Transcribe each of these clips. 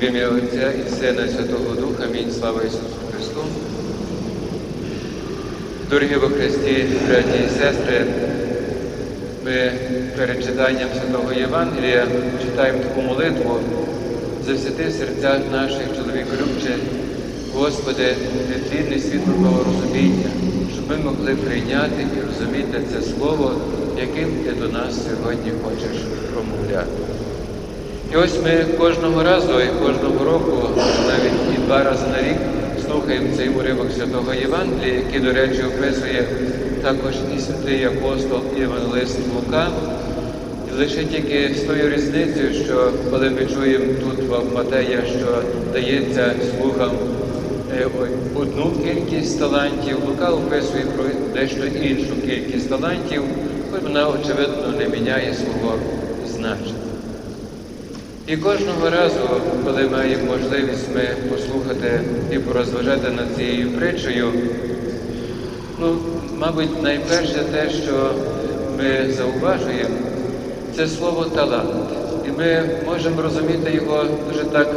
В ім'я Отця і Сина і Святого Духа. Амінь. Слава Ісусу Христу. Дорогі во Христі, браті і сестри, ми перед читанням Святого Євангелія читаємо таку молитву засвяти в серцях наших чоловіколюбче, Господи, нетлінне світло Твого розуміння, щоб ми могли прийняти і розуміти це Слово, яким Ти до нас сьогодні хочеш промовляти. І ось ми кожного разу і кожного року, навіть і два рази на рік, слухаємо цей уривок Святого Євангелія, який, до речі, описує також і святий апостол і Євангелист Лука. І лише тільки з тою різницею, що коли ми чуємо тут в Матея, що дається слугам е, одну кількість талантів, Лука описує про дещо іншу кількість талантів, хоч вона, очевидно, не міняє свого значення. І кожного разу, коли маємо можливість ми послухати і порозважати над цією притчею, ну, мабуть, найперше те, що ми зауважуємо, це слово талант. І ми можемо розуміти його дуже так,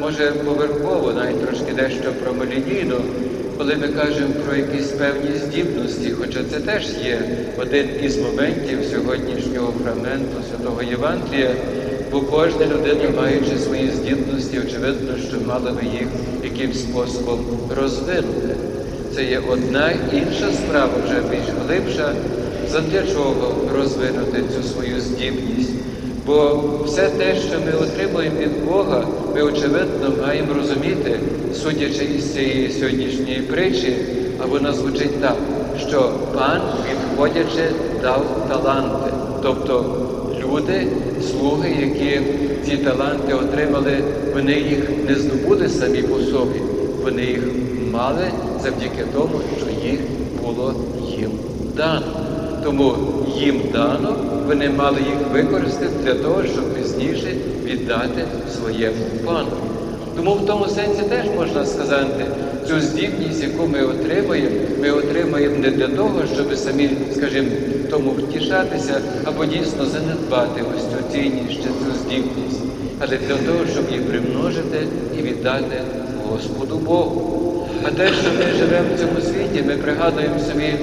може, поверхово, навіть трошки дещо промелінійно, коли ми кажемо про якісь певні здібності, хоча це теж є один із моментів сьогоднішнього фрагменту Святого Євангелія, бо кожна людина, маючи свої здібності, очевидно, що мала би їх якимсь способом розвинути. Це є одна інша справа, вже більш глибша, задля чого розвинути цю свою здібність. Бо все те, що ми отримуємо від Бога, ми, очевидно, маємо розуміти, судячи із цієї сьогоднішньої притчі, а вона звучить так, що пан, відходячи, дав таланти. Тобто люди, слуги, які ці таланти отримали, вони їх не здобули самі по собі, вони їх мали завдяки тому, що їх було їм дано. Тому їм дано, вони мали їх використати для того, щоб пізніше віддати своєму пану. Тому в тому сенсі теж можна сказати, цю здібність, яку ми отримуємо, ми отримуємо не для того, щоб самі, скажімо, тому втішатися або дійсно занедбати ось цю цінність цю здібність, але для того, щоб їх примножити і віддати Господу Богу. А те, що ми живемо в цьому світі, ми пригадуємо собі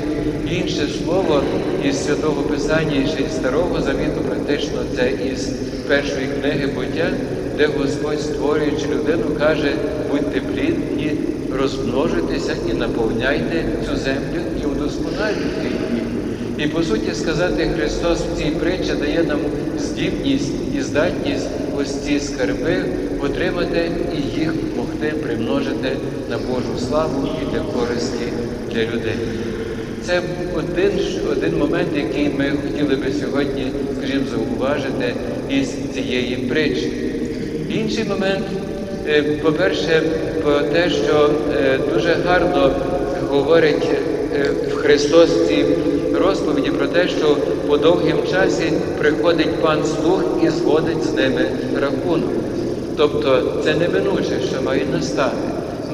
інше слово із Святого Писання, ще із Старого Завіту, практично це із першої книги буття, де Господь, створюючи людину, каже, будьте плідні, розмножуйтеся і наповняйте цю землю і удосконалюйте її. І по суті сказати, Христос в цій притчі дає нам здібність і здатність ось ці скарби отримати і їх могти примножити на Божу славу і для користі для людей. Це один один момент, який ми хотіли би сьогодні, скажімо, зауважити із цієї притчі. Інший момент, по-перше, про те, що дуже гарно говорить в Христос в цій розповіді про те, що по довгім часі приходить пан слуг і зводить з ними рахунок. Тобто це неминуче, що має настати,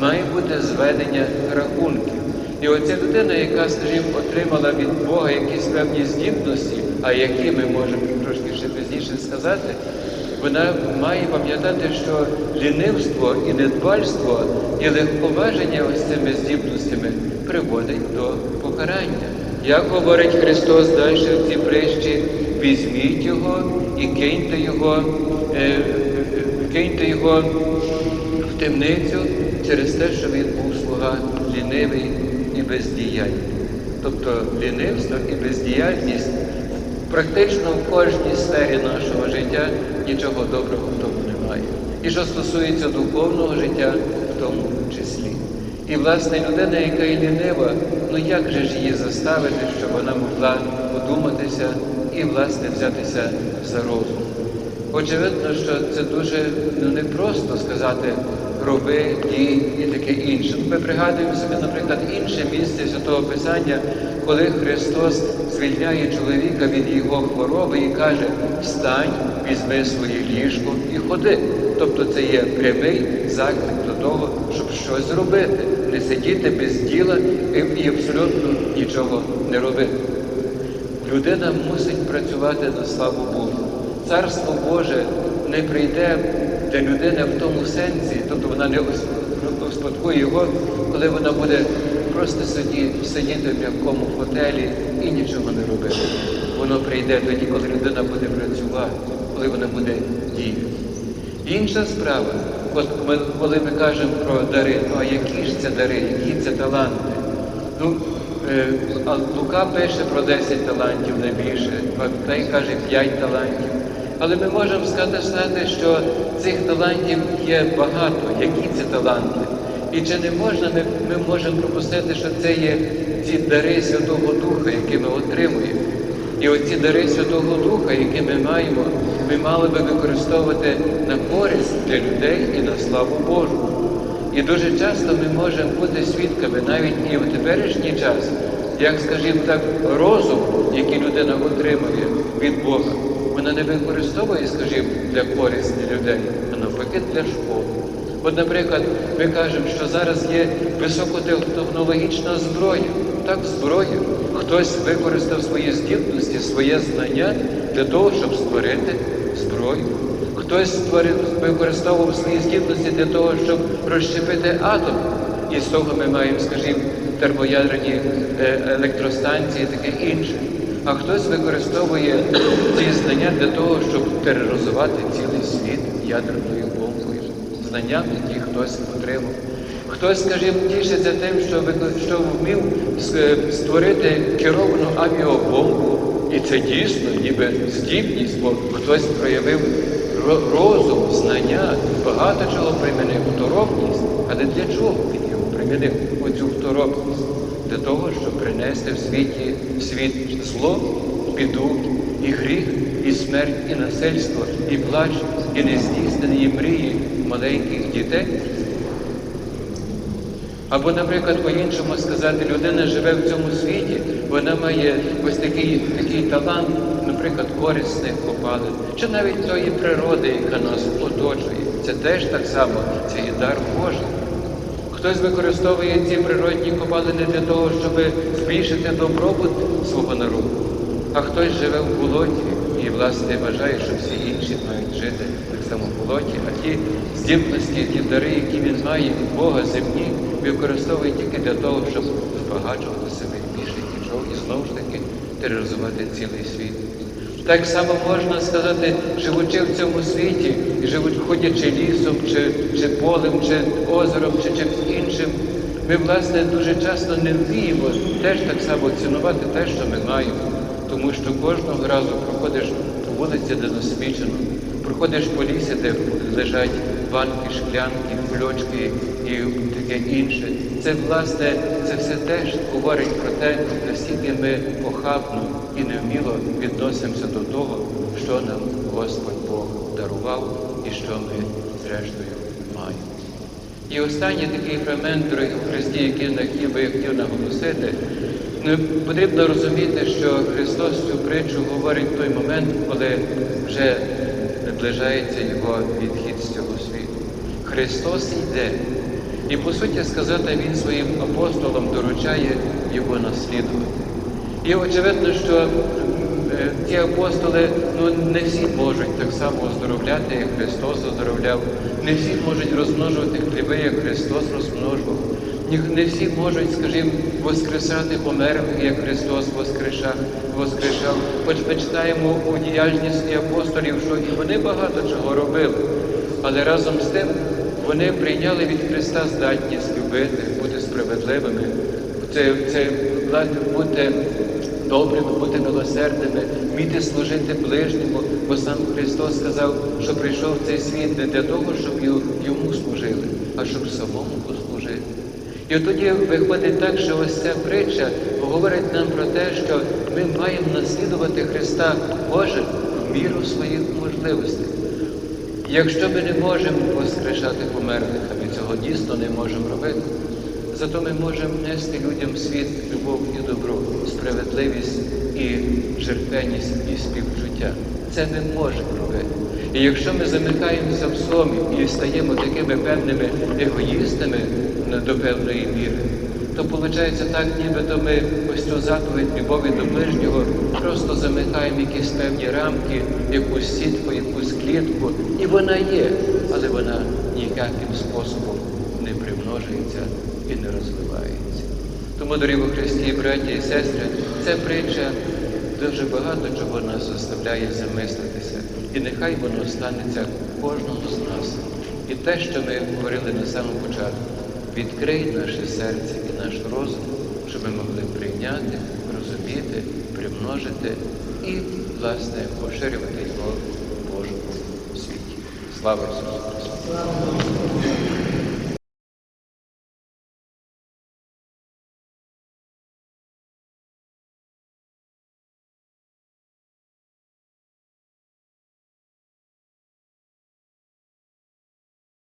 має бути зведення рахунків. І оця людина, яка, скажімо, отримала від Бога якісь певні здібності, а які ми можемо трошки ще пізніше сказати, вона має пам'ятати, що лінивство і недбальство, і легковаження ось цими здібностями приводить до покарання. Як говорить Христос далі в цій прищі, візьміть його і киньте його, е, киньте його в темницю через те, що він був слуга лінивий і бездіяльний. Тобто лінивство і бездіяльність практично в кожній сфері нашого життя нічого доброго в тому немає. І що стосується духовного життя, в тому числі. І, власне, людина, яка і лінива, ну як же ж її заставити, щоб вона могла подуматися і, власне, взятися за розум? Очевидно, що це дуже ну, непросто сказати роби, дій і таке інше. Ми пригадуємо собі, наприклад, інше місце Святого Писання, коли Христос звільняє чоловіка від його хвороби і каже, встань, візьми своє ліжко і ходи. Тобто це є прямий заклик до того, щоб щось зробити, не сидіти без діла і абсолютно нічого не робити. Людина мусить працювати на славу Богу. Царство Боже не прийде для людини в тому сенсі, тобто вона не успадкує його, коли вона буде просто сиді, сидіти в м'якому фотелі і нічого не робити. Воно прийде тоді, коли людина буде працювати, коли вона буде діяти. Інша справа, коли ми кажемо про дари, ну а які ж це дари, які це таланти? Ну, е, Лука пише про 10 талантів найбільше, Матей каже 5 талантів. Але ми можемо сказати, що цих талантів є багато. Які це таланти? І чи не можна, ми, ми можемо пропустити, що це є ці дари Святого Духа, які ми отримуємо. І оці дари Святого Духа, які ми маємо, ми мали би використовувати на користь для людей і на славу Божу. І дуже часто ми можемо бути свідками навіть і в теперішній час, як, скажімо так, розум, який людина отримує від Бога, вона не використовує, скажімо, для користі людей, а навпаки для школи. От, наприклад, ми кажемо, що зараз є високотехнологічна зброя. Так, зброя. Хтось використав свої здібності, своє знання для того, щоб створити зброю. Хтось створив, використовував свої здібності для того, щоб розщепити атом. І з того ми маємо, скажімо, термоядерні е, електростанції і таке інше. А хтось використовує ці знання для того, щоб тероризувати цілий світ ядерною бомбою, знанням, які хтось отримав. Хтось, скажімо, тішиться тим, що, що вмів створити керовану авіабомбу. І це дійсно ніби здібність, бо хтось проявив розум, знання, багато чого примінив, второпність. Але для чого він його примінив, оцю второпність? Для того, щоб принести в світі в світ зло, біду, і гріх, і смерть, і насильство, і плач, і нездійснені мрії маленьких дітей. Або, наприклад, по-іншому сказати, людина живе в цьому світі, вона має ось такий, такий талант, наприклад, корисних копалин, чи навіть тої природи, яка нас оточує. Це теж так само, це є дар Божий. Хтось використовує ці природні копалини для того, щоб збільшити добробут свого народу, а хтось живе в болоті і, власне, вважає, що всі інші мають жити так само в болоті, а ті здібності, ті дари, які він має від Бога земні, використовує тільки для того, щоб збагачувати себе більше нічого, і знову ж таки тероризувати цілий світ. Так само можна сказати, живучи в цьому світі, і живуть, ходячи лісом, чи, чи полем, чи озером, чи чимось іншим, ми, власне, дуже часто не вміємо теж так само цінувати те, що ми маємо. Тому що кожного разу проходиш по вулиці, де насвічено, проходиш по лісі, де лежать банки, шклянки, кульочки і таке інше. Це, власне, це все теж говорить про те, наскільки ми похабно і невміло відносимося до того, що нам Господь Бог дарував і що ми зрештою маємо. І останній такий фрагмент, дорогі Христі, який на який би хотів наголосити, ну, потрібно розуміти, що Христос цю притчу говорить в той момент, коли вже наближається Його відхід з цього світу. Христос йде. І по суті сказати, Він своїм апостолам доручає його наслідувати. І очевидно, що е, ті апостоли ну, не всі можуть так само оздоровляти, як Христос оздоровляв, не всі можуть розмножувати хліби, як Христос розмножував. Не всі можуть, скажімо, воскресати померлих, як Христос воскрешав, воскрешав. Хоч ми читаємо у діяльності апостолів, що і вони багато чого робили. Але разом з тим вони прийняли від Христа здатність любити, бути справедливими. Це, це бути добрими, бути милосердними, вміти служити ближньому, бо сам Христос сказав, що прийшов в цей світ не для того, щоб йому служили, а щоб самому послужити. І тоді виходить так, що ось ця притча говорить нам про те, що ми маємо наслідувати Христа кожен в міру своїх можливостей. Якщо ми не можемо воскрешати померлих, а ми цього дійсно не можемо робити, зато ми можемо нести людям світ любов і добро, справедливість і терпеність і співчуття. Це ми можемо робити. І якщо ми замикаємося в собі і стаємо такими певними егоїстами до певної міри, то виходить так, нібито ми ось цю заповідь любові до ближнього просто замикаємо якісь певні рамки, якусь сітку, якусь клітку, і вона є, але вона ніяким способом не примножується і не розвивається. Тому, дорогі Христі, браті і сестри, ця притча дуже багато чого нас заставляє замислитися. І нехай воно станеться кожному з нас. І те, що ми говорили на самому початку, відкрий наше серце і наш розум, щоб ми могли прийняти, розуміти, примножити і, власне, поширювати його в Божому світі. Слава Ісусу Христу!